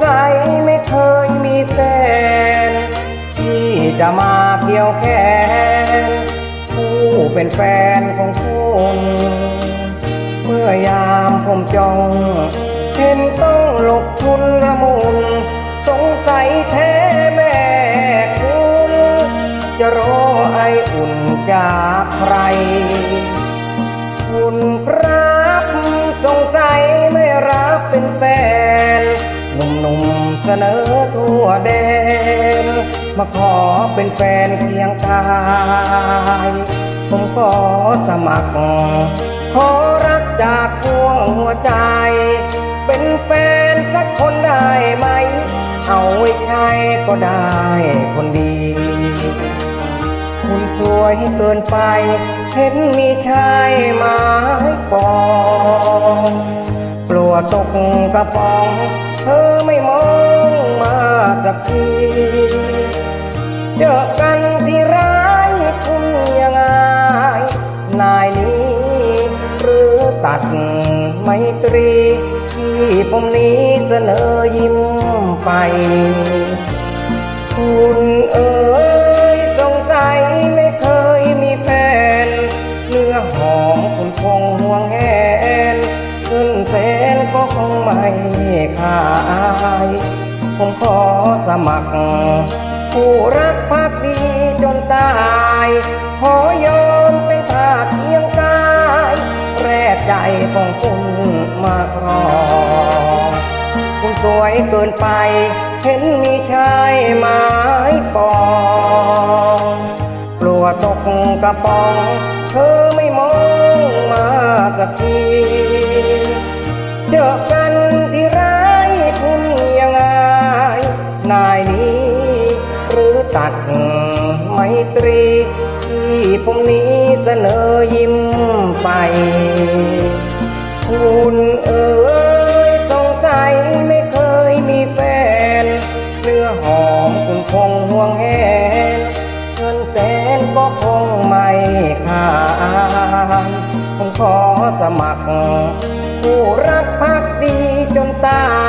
ใจไม่เคยมีแฟนที่จะมาเกี่ยวแขนผู้เป็นแฟนของคุณเมื่อยามผมจองเห็นต้องหลบทุนระมุนสงสัยแท้แม่คุณจะรอไออุ่นจากใคร เสนอทั่วแดนมาขอเป็นแฟนเคียงกาย ผมขอสมัคร ขอรักจากพวงหัวใจ เป็นแฟนสักคนได้ไหม เอาไว้ใช้ก็ได้คนดี คุณสวยเกินไป เห็นมีชายไม้ปองกลัวตกกระป๋อง ธอไม่มองมาสักทีเจอกันที่ร้ายคุณยังไงนายนี้ หรือตัดไมตรี ที่ผมนี้เสนอยิ้มไป คุณเอ๋ยสงสัยไม่เคยมีแฟนเนื้อหอมคุณคงห่วงแห ไม่ขาย ผมขอสมัคร ผู้รักภักดีจนตาย ขอยอมเป็นทาสเคียงกายแรกใจของคุณมาครอ คุณสวยเกินไป เห็นมีชายไม้ปองกลัวตกกระป๋อง เธอไม่มองมาสักที จอกันที่ไรคุณยังไงนายนี้ หรือตัดไมตรี ที่ผมนี้เสนอยิ้มไป คุณเอ๋ยสงสัยไม่เคยมีแฟนเนื้อหอมคุณคงห่วงแหนเงินแสนก็คงไม่ขาดผมขอสมัคร ผู้รักพักดีจนตาย